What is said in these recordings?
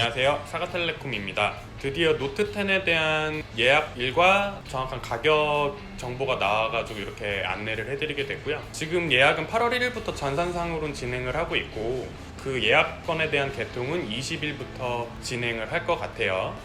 안녕하세요. 사가텔레콤입니다. 드디어 노트 10에 대한 예약일과 정확한 가격 정보가 나와가지고 이렇게 안내를 해드리게 됐고요. 지금 예약은 8월 1일부터 전산상으로 진행을 하고 있고 그 예약건에 대한 개통은 20일부터 진행을 할 것 같아요.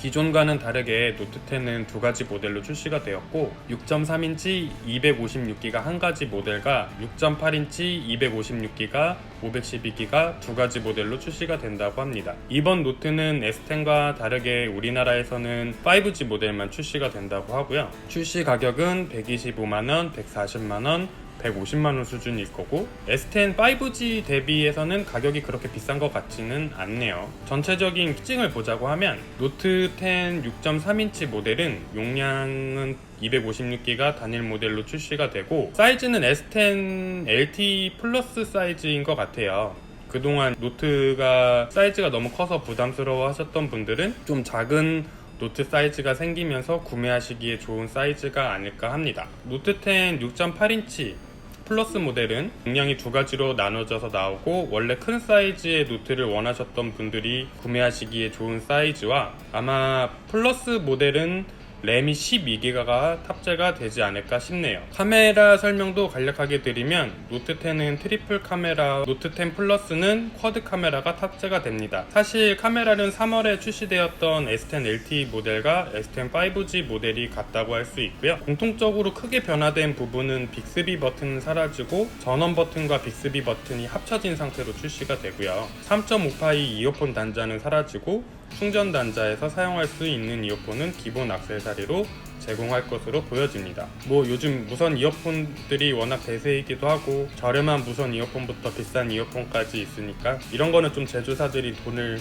기존과는 다르게 노트 10은 두 가지 모델로 출시가 되었고 6.3인치 256기가 한 가지 모델과 6.8인치 256기가 512기가 두 가지 모델로 출시가 된다고 합니다. 이번 노트는 S10과 다르게 우리나라에서는 5G 모델만 출시가 된다고 하고요. 출시 가격은 125만원, 140만원, 150만원 수준일 거고 S10 5G 대비해서는 가격이 그렇게 비싼 것 같지는 않네요. 전체적인 특징을 보자고 하면 노트 10 6.3인치 모델은 용량은 256기가 단일 모델로 출시가 되고 사이즈는 S10 LT 플러스 사이즈인 것 같아요. 그동안 노트가 사이즈가 너무 커서 부담스러워 하셨던 분들은 좀 작은 노트 사이즈가 생기면서 구매하시기에 좋은 사이즈가 아닐까 합니다. 노트 10 6.8인치 플러스 모델은 용량이 두 가지로 나눠져서 나오고 원래 큰 사이즈의 노트를 원하셨던 분들이 구매하시기에 좋은 사이즈와 아마 플러스 모델은 램이 12기가가 탑재가 되지 않을까 싶네요. 카메라 설명도 간략하게 드리면 노트 10은 트리플 카메라, 노트 10 플러스는 쿼드 카메라가 탑재가 됩니다. 사실 카메라는 3월에 출시되었던 S10 LTE 모델과 S10 5G 모델이 같다고 할 수 있고요. 공통적으로 크게 변화된 부분은 빅스비 버튼은 사라지고 전원 버튼과 빅스비 버튼이 합쳐진 상태로 출시가 되고요. 3.5파이 이어폰 단자는 사라지고 충전 단자에서 사용할 수 있는 이어폰은 기본 악세사리로 제공할 것으로 보여집니다. 뭐 요즘 무선 이어폰들이 워낙 대세이기도 하고 저렴한 무선 이어폰부터 비싼 이어폰까지 있으니까 이런 거는 좀 제조사들이 돈을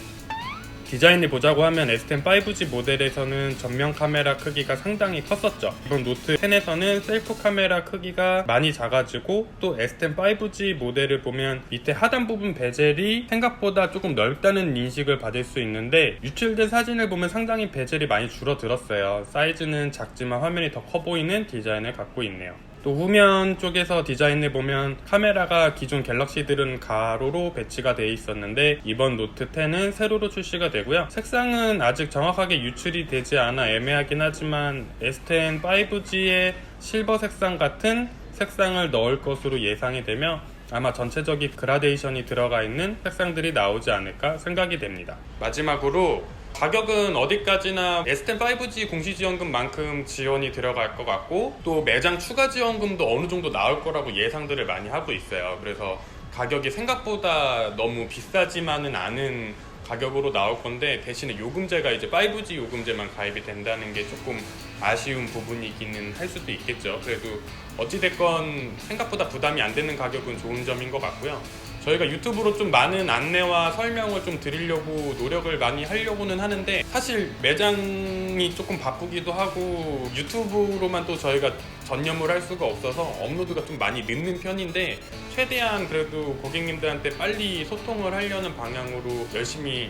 디자인을 보자고 하면 S10 5G 모델에서는 전면 카메라 크기가 상당히 컸었죠. 이번 노트 10에서는 셀프 카메라 크기가 많이 작아지고 또 S10 5G 모델을 보면 밑에 하단 부분 베젤이 생각보다 조금 넓다는 인식을 받을 수 있는데 유출된 사진을 보면 상당히 베젤이 많이 줄어들었어요. 사이즈는 작지만 화면이 더 커 보이는 디자인을 갖고 있네요. 또 후면 쪽에서 디자인을 보면 카메라가 기존 갤럭시들은 가로로 배치가 되어 있었는데 이번 노트 10은 세로로 출시가 되고요. 색상은 아직 정확하게 유출이 되지 않아 애매하긴 하지만 S10 5G의 실버 색상 같은 색상을 넣을 것으로 예상이 되며 아마 전체적인 그라데이션이 들어가 있는 색상들이 나오지 않을까 생각이 됩니다. 마지막으로 가격은 어디까지나 S10 5G 공시지원금만큼 지원이 들어갈 것 같고 또 매장 추가 지원금도 어느 정도 나올 거라고 예상들을 많이 하고 있어요. 그래서 가격이 생각보다 너무 비싸지만은 않은 가격으로 나올 건데 대신에 요금제가 이제 5G 요금제만 가입이 된다는 게 조금 아쉬운 부분이기는 할 수도 있겠죠. 그래도 어찌됐건 생각보다 부담이 안 되는 가격은 좋은 점인 것 같고요. 저희가 유튜브로 좀 많은 안내와 설명을 좀 드리려고 노력을 많이 하려고는 하는데 사실 매장이 조금 바쁘기도 하고 유튜브로만 또 저희가 전념을 할 수가 없어서 업로드가 좀 많이 늦는 편인데 최대한 그래도 고객님들한테 빨리 소통을 하려는 방향으로 열심히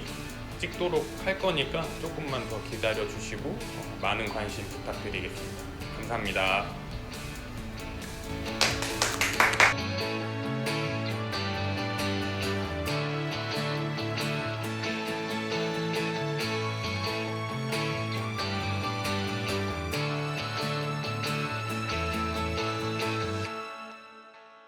찍도록 할 거니까 조금만 더 기다려 주시고 어, 많은 관심 부탁드리겠습니다. 감사합니다.